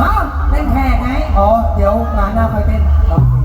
ฮะเล่นแขกไง อ๋อ เดี๋ยวงานหน้าค่อยเต้นครับ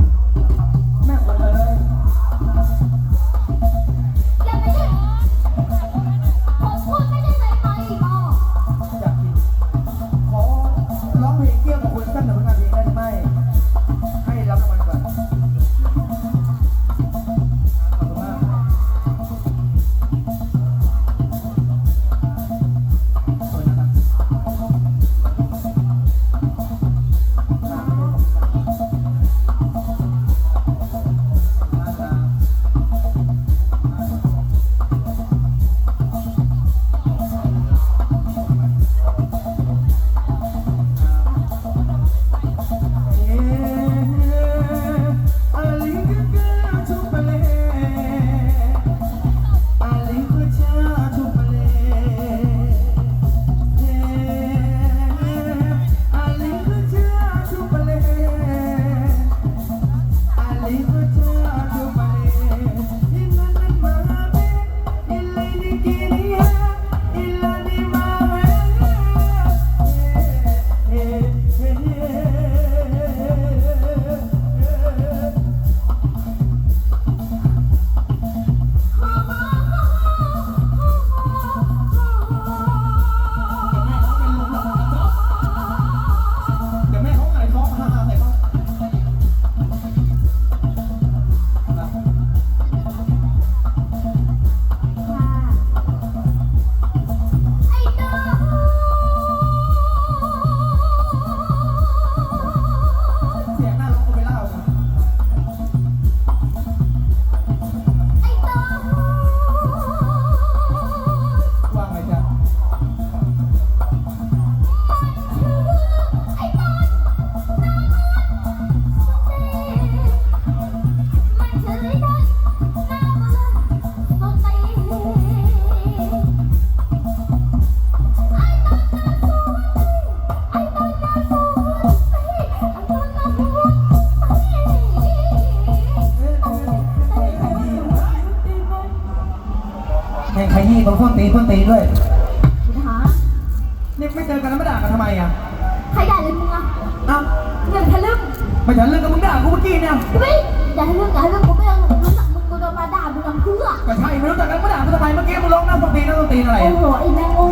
เรื่องอย่าให้เรื่องกูไม่ต้องรู้จักมึงกูโดนมาด่ามึงทำเพื่อ ก็ใช่ไม่รู้จักกันไม่ด่ากูทำไมเมื่อกี้มึงร้องน้าส้นตีนน้าส้นตีนอะไรโอ้อะโหไอ้แม่งโง่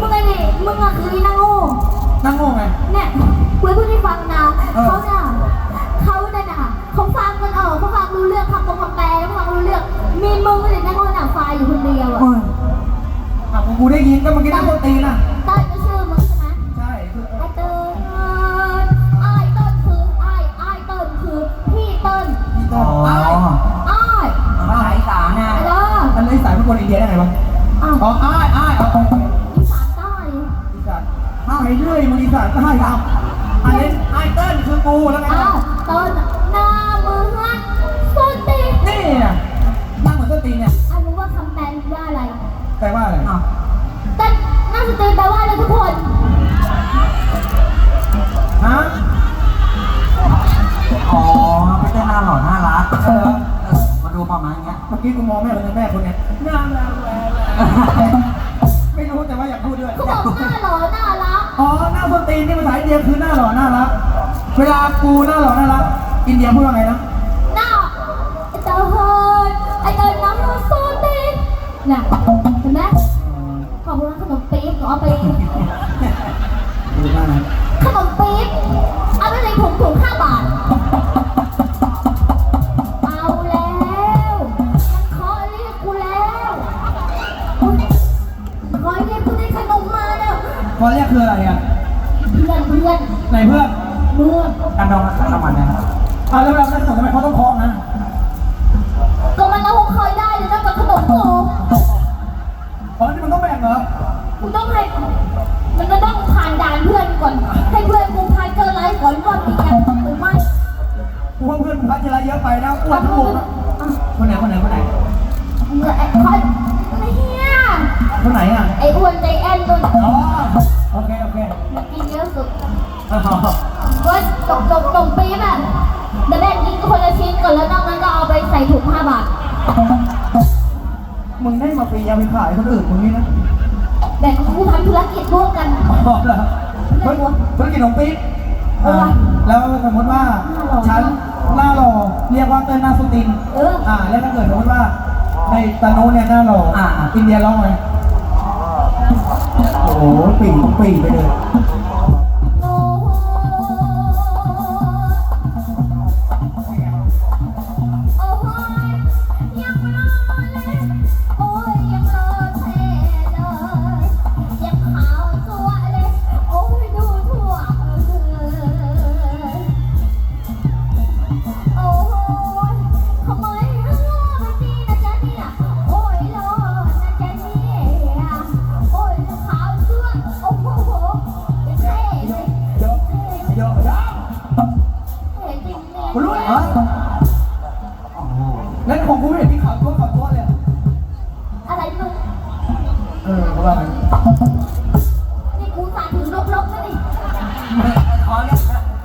มึงไงนี่มึงอะคือไอ้นางโง่นั่งโง่ไง เนี่ยคุยพูดให้ฟังนะเออ เขาเนี่ยเขาเนี่ยนะเขาฟังกันออกเขาฟังรู้เรื่องคำตรงคำแปลแล้วฟังรู้เรื่อง มีมึงเลยนางโง่หนาไฟอยู่คนเดียวอะ อะกูได้ยินก็เมื่อกี้หน้าส้นตีนอะ อ้าวอ๋ออ้ายอ้ายเอาเอาอีสานใต้อีสานอ้ายเรื่อยมึงอีสานก็ให้ทำอันนี้อ้ายเติ้ลคือกูแล้วไงอ้าวเติ้ลหน้ามือฮันสุดตีนี่อะนั่งเหมือนส้นตีนเนี่ยอะรู้ว่าคำแปลว่าอะไรแปลว่าอะไรอะเต้นหน้าสตรีแปลว่าอะไรทุกคนฮะอ๋อไม่ใช่หน้าหล่อน่ารักเออมาดูประมาณเนี้ยเมื่อกี้กูมองแม่คนนึ ปูน่าหล่อน่ารักอินเดียพูดว่าไงนะ นรางวัลนะครับอะแล้วเวลาได้ขนมทำไมเขาต้องเคาะนะก็มันเราคงเคยได้เลยนะกับขนมกูอ๋อนี่มันต้องแบ่งเหรอกูต้องให้มันก็ต้องผ่านด่านเพื่อนก่อน ให้เพื่อนกูพายเจออะไรก่อนว่ามีอย่างหรือไม่กูว่าเพื่อนมึงพัชระเยอะไปนะอ้วนทั้งวงนะอะคนไหนคนไหนคนไหนเหงื่อไอ้คอยไม่เฮียคนไหนอะไอ้อ้วนใจแอนตัวอ๋อโอเคโอเคกินเยอะสุดอ๋อ ก็ตกตกตกปี๊บอะเดี๋ยวแบ่งกินคนละชิ้นก่อนแล้วนอกนั้นก็เอาไปใส่ถุงห้าบาท มึงได้มาฟรีเอาไปขายคนอื่นมึงนี่นะ แบ่งกูทำธุรกิจร่วมกันบอกเหรอเฮ้ยธุรกิจของปี๊บเอเออแล้วสมมติว่าหน้าหล่อฉันหน้าหล่อเรียกว่าเต้นหน้าสุตินเอออ่า แล้วถ้าเกิดสมมติว่าในตาโนเนี่ยหน้าหล่ออ่าอินเดียร้องไหมโอ้โหปีปีไปเลย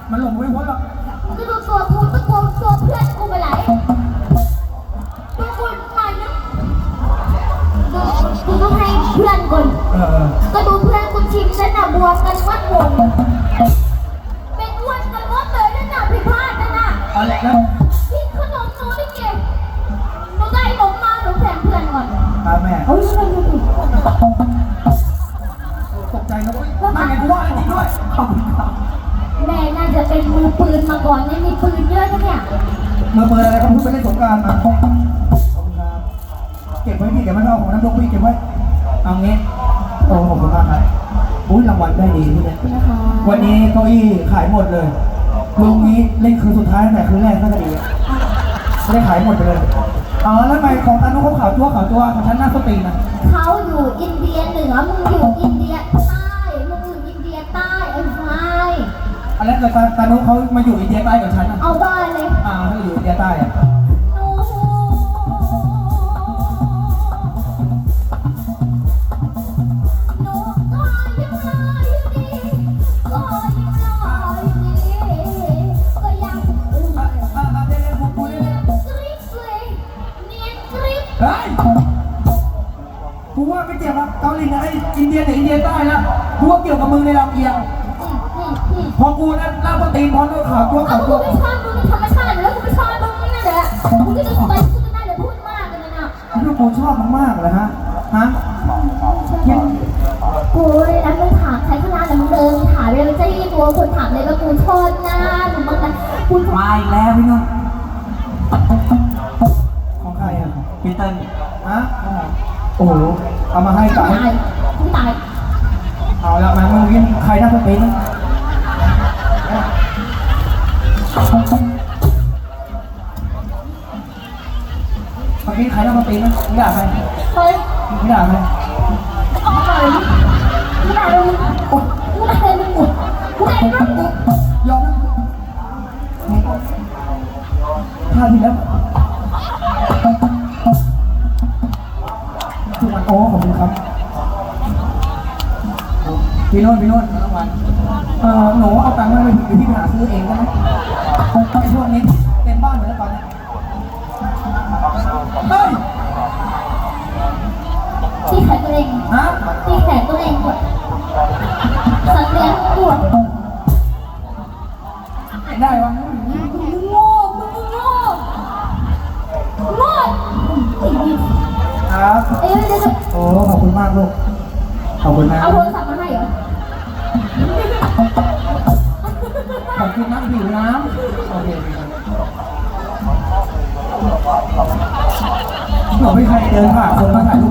มันหลงไม่พ้นหรอกมึงก็ดูตัวกูตัวกูตัวเพื่อนกูไปไหนตัวกูหน่อยนึงดูกูต้องให้เพื่อนก่อนเออเออก็ดูเพื่อนคุณชิมนั่นน่ะบวมกันวัดวงเป็นอ้วนกันหมดเลยนั่นน่ะพี่พลาดนั่นน่ะเอาละแล้วกินขนมหนูไม่เก่งหนูได้ขนมมาหนูแบ่งเพื่อนก่อนครับแม่เฮ้ยไม่ไม่ไม่ตกใจนะเว้ยนั่นไงกูว่าจริงด้วยขอบคุณครับแม่น่า จะเป็นมือปืนมาก่อนเนี่ยมีปืนเยอะนะเนี่ยมือเปิดอะไรครับเพิ่งไปเล่นสงกรารมาขอบคุณครับเก็บไว้พี่เดี๋ยวมันเอาของน้ำยกพี่เก็บไว้เอางี้โอ้ขอบคุณมากครับอุ้ยรางวัลได้ดีพี่เนี่ยนะคะวันนี้เก้าอี้ขายหมดเลยลุงนี้เล่นคืนสุดท้ายตั้งแต่คืนแรกก็จะดีอะไม่ได้ขายหมดไปเลยอ๋อแล้วทำไมของตานุเขาขาวตัวขาวตัวของฉันหน้าสตรีนนะเขาอยู่อินเดียเหนือมึงอยู่อินเดียใต้ อันนั้นเกิดตาตานุเขามาอยู่อินเดียใต้กับฉันอะเอาได้เลยอ่าเขาอยู่อินเดียใต้อะหนูหนูก็ยังรออยู่ดีก็ยังรออยู่ดีก็ยังอะอะอะเดี๋ยวเดี๋ยวกูกูเดี๋ยวเดี๋ยวกริ๊บเลยเนียนกริ๊บเฮ้ยกูว่าไม่เกี่ยวกับเกาหลีนะไอ้อินเดียแต่อินเดียใต้ละกูว่าเกี่ยวกับมึงในลำเอียงอืมอืมอืม พอกูนั่นหน้าสตรีนพอเนื้อขาวตัวเอาขาวกูตัวไม่ชอบมึงในธรรมชาติอยู่แล้วกูไม่ชอบมึงนี่แหละกูก็จะไปกูจะได้แต่พูดมากเลยนะลูกกูชอบมึงมากเลยฮะฮะกูเลยนะมึงถามใครขนาดแต่มึงเดินถามเลยมันจะยี่ตัวคนถามเลยว่ากูชอบหน้ามึงบ้างนะกูมาอีกแล้วพี่นุ่นของใครอะพี่เติ้ลฮะโอ้โหเอามาให้ตายตายกูตายเอาละมามึงกินใครหน้าสตรีนน เมื่อกี้ใครหน้าสตรีนนะไม่ด่าใครเฮ้ยไม่ด่าใครออกไปกูตาเลยมึงกูตาเลยมึงกูตาเลยมึงยอมท่าที่แล้วทุกวันโอ้ขอบคุณครับพี่โน้นพี่โน้นรางวัลเออหนูเอาตังค์มาเลยเดี๋ยวพี่หาซื้อเองได้ไหม ตีแขนตัวเองฮะตีแขนตัวเองกดสัตว์เลี้ยงปวดไม่ได้วะมึงโง่มึงโง่โง่ครับเอ้ยเดี๋ยวโอ้ขอบคุณมากลูกขอบคุณนะเอาโทรศัพท์มาให้เหรอขอบคุณนะผิวน้ำโอเคหนูไม่ใครเดินผ่านคนมาถ่ายรูป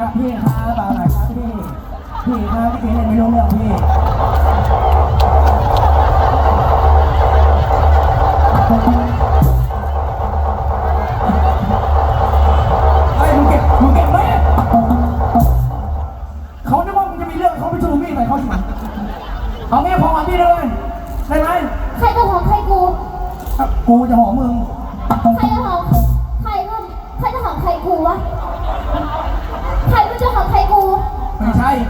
ครับพี่ครับมาร์ไหนครับพี่พี่ครับพี่เล่นไม่รู้เรื่องพี่ไอ้มึงเก็บมึงก็บไหเขานึกว่ามึงจะมีเรื่องเขาไปชูมีดใส่เขาสิเอาเมียพอมาพี่เลยได้ไหมใครจะหอมใครกู กูจะหอมมึง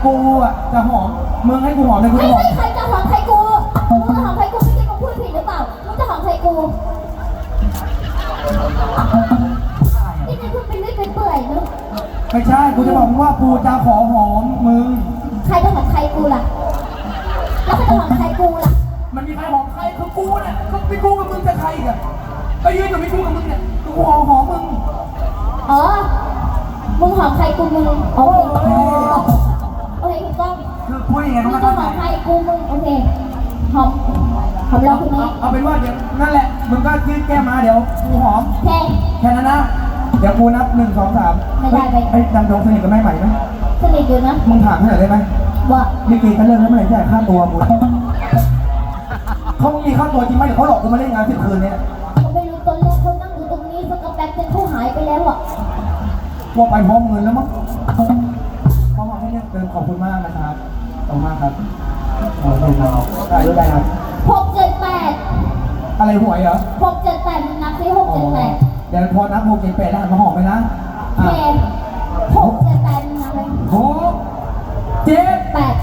ให้กูหอมเลยกูไม่จะหอมไม่ใครจะหอมใครกูมึงจะหอมใครกูไม่ใช่มึงพูดผิดหรือเปล่ามึงจะหอมใครกูนี่จะพูดไปเรื่อยไปเปื่อยนึกไม่ใช่กูจะบอกมึงว่ากูจะขอหอมมึงใครจะหอมใครกูล่ะ แล้วใครจะหอมใครกูล่ะ มันมีใครหอมใครคือกูเนี่ยก็มีกูกับมึงจะใครอีกอะก็ยืนอยู่มีกูกับมึงเนี่ยกูหอมหอมมึงอ๋อมึงหอมใครกูมึงโอ เคโอเคถูกต้องคือพูดยังไงมึก็งไม่จะเข้าหใจอมใครกูมึงโอเคหอมหอมเราคนนี้เอาเป็นว่าเดี๋ยวนั่นแหละมึงก็ยืนแก้มมาเดี๋ยวกูหอมแค่ แค่นั้นนะเดี๋ยวกูนับหนึ่งสองสามไม่ได้ไม่ได้ไอ้ยดำดงสนิทกับแม่ใหม่ไหมสนิทอยู่นะมึงถามให้หน่อยได้ไหมว่าลิเกกันเรื่องแล้วเมื่อไหร่จ่ายค่าตัวกูเขามีค่าตัวจริงไหมหรือเขาหลอกกูมาเล่นงานสิบคืนเนี่ยเขาไม่รู้ตอนแรกเขานั่งอยู่ตรงนี้สักแป๊บนึงเขาหายไปแล้วอะว่าไปพร้อมเงินแล้วมั้ง ขอบคุณมากนะครับขอบคุณมากครับขอบคุณครับได้ด้วยได้ครับหกเจ็ดแปดอะไรหวยเหรอหกเจ็ดแปดมึงนับซิหกอ๋อเจ็ดแปดเดี๋ยวพอนับหกเจ็ดแปดแล้วหันมาหอมไปนะแค่อะหกเจ็ดแปดมึงนับเลยหกเจ็ดแปด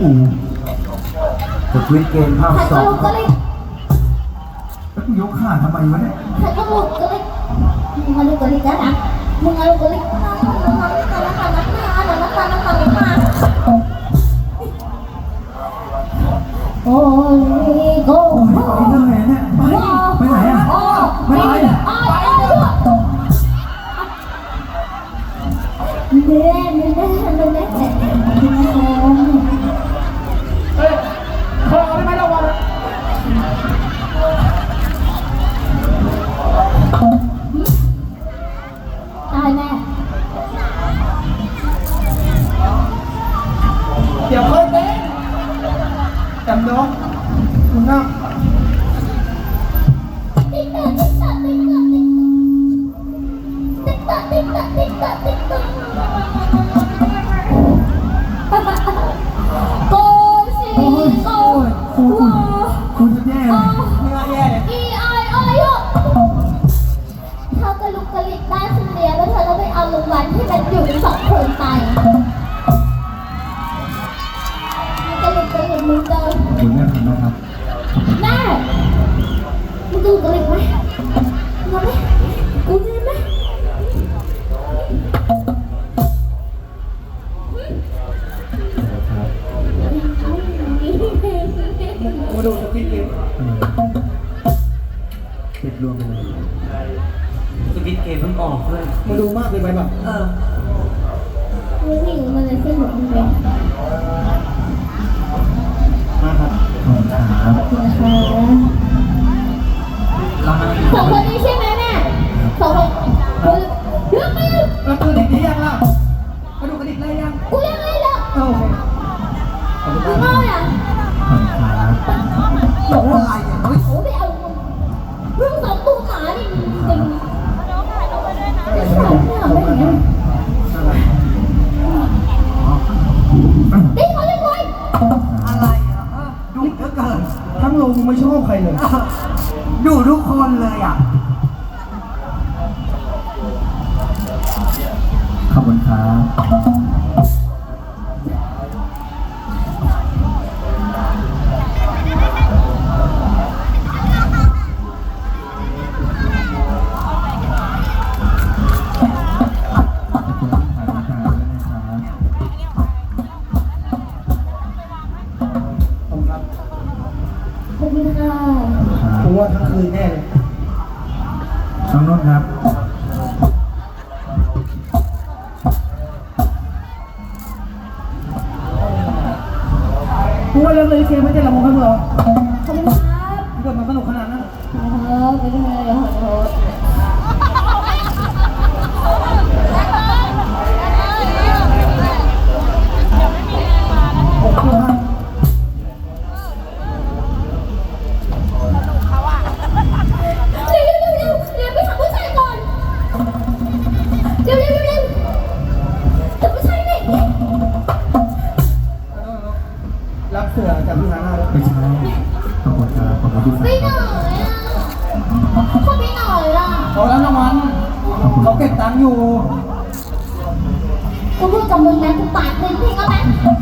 อูจะพื้นเกมภาพสองก็เลยแล้วกูยกข้าทำไมวะเนี่ย Katamu kulit Mengalu kulit darah Mengalu kulit โอ้ยโก้โอ้ยไปทางไหนเนี่ยไปไปไหนอะไปไหนเน่เน่เน่เน่ Thank. เส้นหมูครับขอบคุณนะคะขอบคุณ ม อยู่ กูพูดกับมึงนะกูปาดมึงทิ้งแล้ว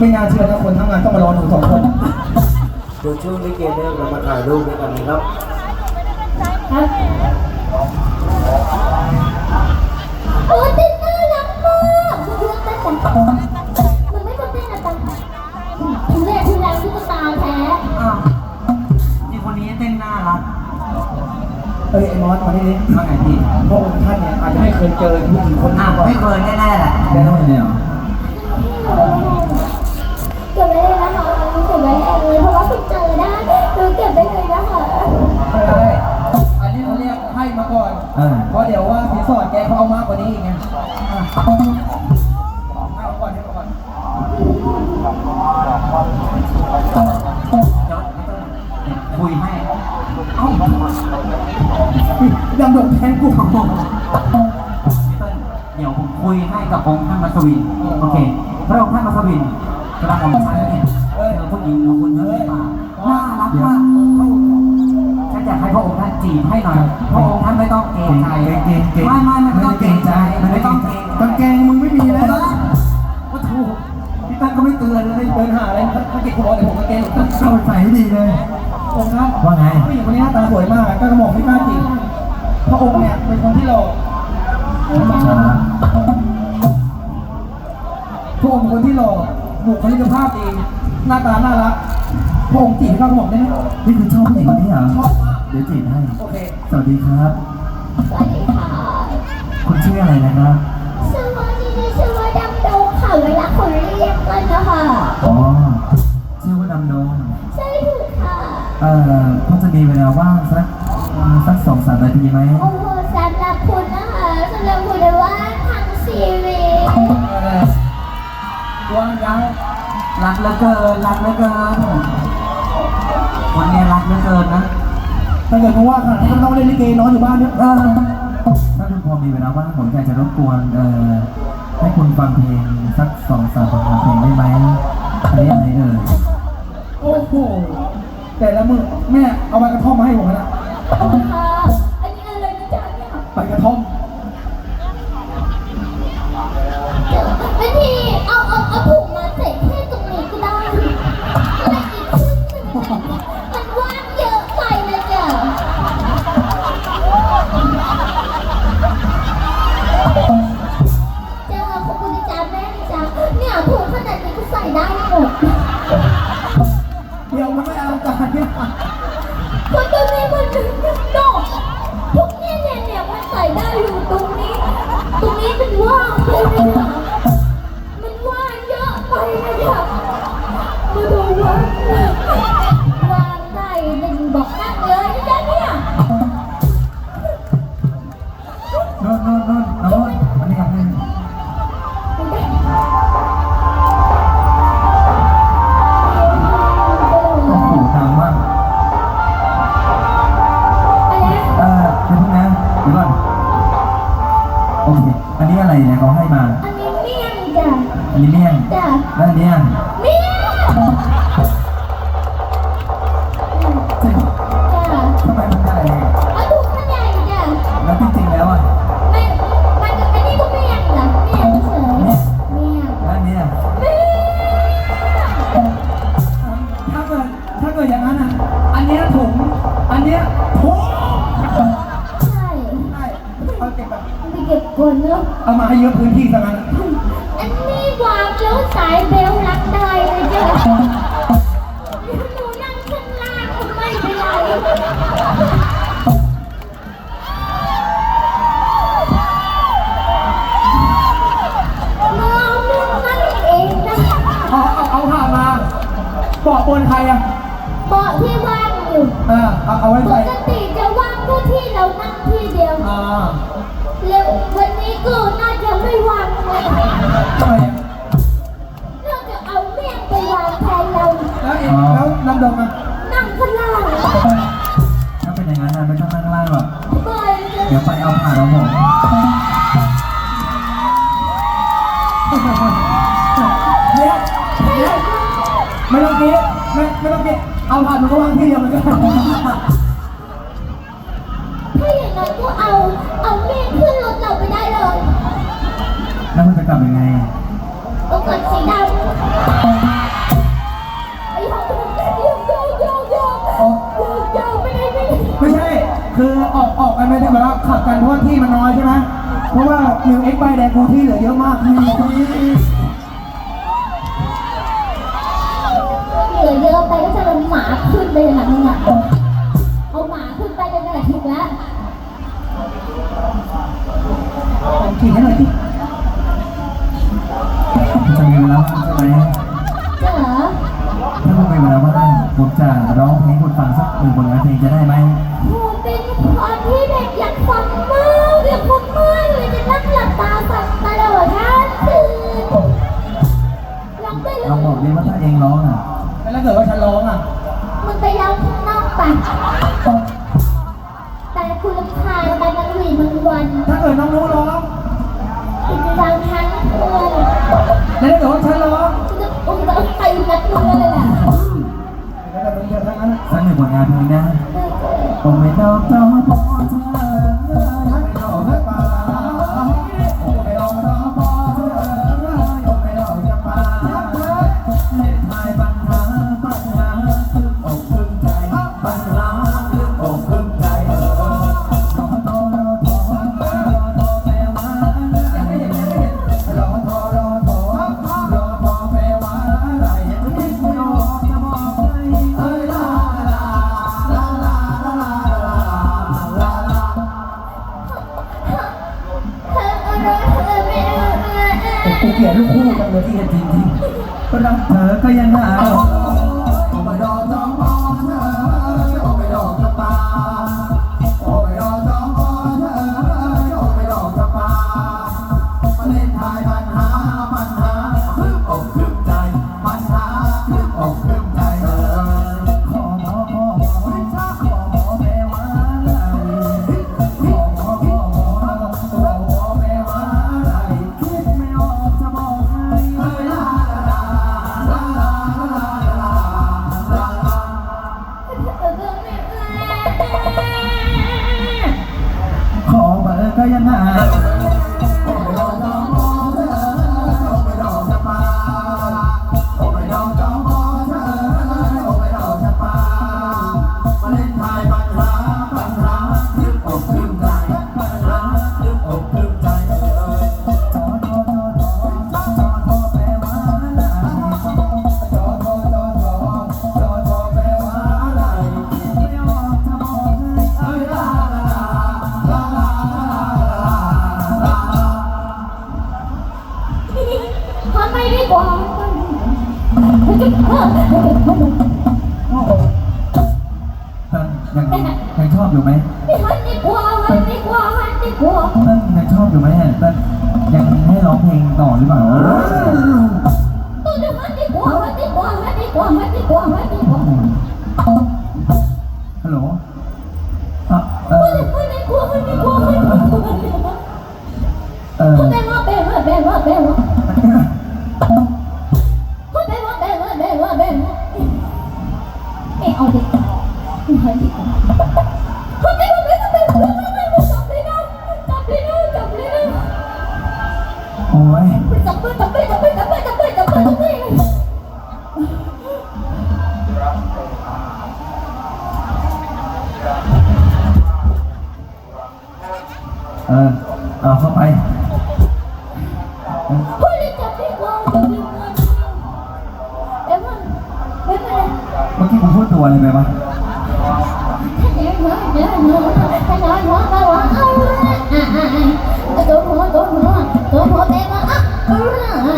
ไม่น่าเชื่อนะคนทั้งงานต้องมารอหนูสองคนเดี๋ยวช่วงนี้เกมเนี่ยเรามาถ่ายรูปด้วยกันนะครับครับโอ้เต้นน่ารักมากมึงเลือกเต้นกันมึงไม่ต้องเต้นนะตังทุเรศทุแรงทุกตาแท้อ้าวนี่คนนี้เต้นน่ารักเอ้ยไอ้มอสมาที่นี่ว่าไงพี่พระองค์ท่านเนี่ยอาจจะไม่เคยเจอผู้หญิงคนนี้อ้าวก่อนไม่เคยแน่ๆแหละได้ทำไมเนี่ย มาก่อนเออเพราะเดี๋ยวว่าสินสอดแกเขาเอามากกว่านี้อีกไงอะเอาก่อนให้ก่อนคุยให้ดำดงแทนกูพี่เติ้ลเดี๋ยวผมคุยให้กับองค์ท่านมัสวิน โอเค พระองค์ท่านมัสวินกำลังของฉันเนี่ยเจอผู้หญิงของคุณเยอะมากน่ารักมากฉันอยากให้พระองค์ท่านจีบให้หน่อย ไม่ต้องเกรงใจไม่ไม่ไม่ต้องเกรงใจไม่ต้องเกรงกางเกงมึงไม่มีแล้วว่าถูกพี่เติ้ลก็ไม่เตือนเลยเดินหาอะไรถ้าเก็บกูบอกเดี๋ยวผมกางเกงหลุดนะเข้าใส่ให้ดีเลยองค์ท่านว่าไงผู้หญิงคนนี้หน้าตาสวยมากก็กระหม่อมไม่กล้าจีบพระองค์เนี่ยเป็นคนที่หล่อพระองค์เป็นคนที่หล่อบุคลิกภาพดีหน้าตาน่ารักพระองค์จีบให้ข้ากระหม่อมได้ไหมนี่คือชอบผู้หญิงคนนี้เหรอชอบมากเดี๋ยวจีบให้โอเคสวัสดีครับ สวัสดีค่ะคุณชื่ออะไรนะครับสวัสดีชื่อว่าดำดงค่ะเวลาคนเรียกกันนะคะอ๋อชื่อว่าดำดงใช่ถูกค่ะ เอ่อพอจะมีเวลาว่างสักสักสองสามนาทีไหมโอ้โหสำหรับคุณนะคะสำหรับคุณเลยว่าทั้งชีวิตเออวางยาวรักเหลือเกินรักเหลือเกินวันนี้รักเหลือเกินนะ ถ้าเกิดมึงว่าขนาดนี้ก็ต้องเล่นลิเกนอนอยู่บ้านเนี่ยเออถ้าคุณพอมีเวลาว่างผมอยากจะรบกวนเอ่อให้คุณฟังเพลงสักสองสามผลงานเพลงได้ไหมอันนี้อะไรเอ่ยโอ้โหแต่ละมือแม่เอาใบกระท่อมมาให้ผมนะ เป็นไรน้องนึกนั่นเองนะเอาเอาเอาผ่านมาปอกบนใครอะเบาะที่ว่างอยู่เออเอาเอาไว้ปใส่กติจะว่างก็ที่เรานั่งที่เดียวอ่าแล้ววันนี้ก็น่าจะไม่ว่างเลยทำไมอะน่าจะเอาเมี่ยงไปวางแทนเราแล้วเอ็แล้วลำดงอะ เดี๋ยวไปเอาผ่านเอาผมเดี๋ยวเดี๋ยวไม่ต้องคิดไม่ไม่ต้องคิดเอาผ่านมันก็วางที่เดียวมันก็ถ้าอย่างนั้นก็เอาเอาเมี่ขึ้นรถเราไปได้เลยแล้วมันจะกลับยังไงโอกาสสีดำ อออกออกกันไม่ได้แบบว่าขับกันเพราะว่าที่มันน้อยใช่ไหมเพราะว่ามิวเอ็กใบแดงกูที่เหลือเยอะมากเหลือเยอะไปก็จะเป็นหมาขึ้นไปอย่างนั้นอะเอาหมาขึ้นไปเป็นอะไรถูกแล้วขี่ให้หน่อยสิจะมีเวลาว่างใช่ไหมเจ๋อถ้าคุณมีเวลาว่างผมจะร้องเพลงให้คุณฟังสักหนึ่งผลงานเพลงจะได้ไหม เกิดว่าฉันร้องอะมึงไปร้องข้างนอกไปแต่คุณรำคาญไปมันหวีมันวันถ้าเกิดน้องรู้ร้อง คุณจะฟังทั้งคืนแล้วถ้าเกิดว่าฉันร้องคุณจะคุณจะเอาไปนัดมือเลยแหละแล้วแต่มึงเยอะทั้งนั้นอะสักหนึ่งผลงานเพลงนะผมไม่ต้องรอพ เกลียดลูกคู่กันเลยที่จริงจริงๆก็รักเธอก็ยังหา เออไม่ไม่กลัวไม่กลัวไม่กลัวเออแบงว่าแบงว่าเบงว่าแบงว่า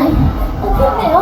ละตัวขึ้นไม่ออกตัว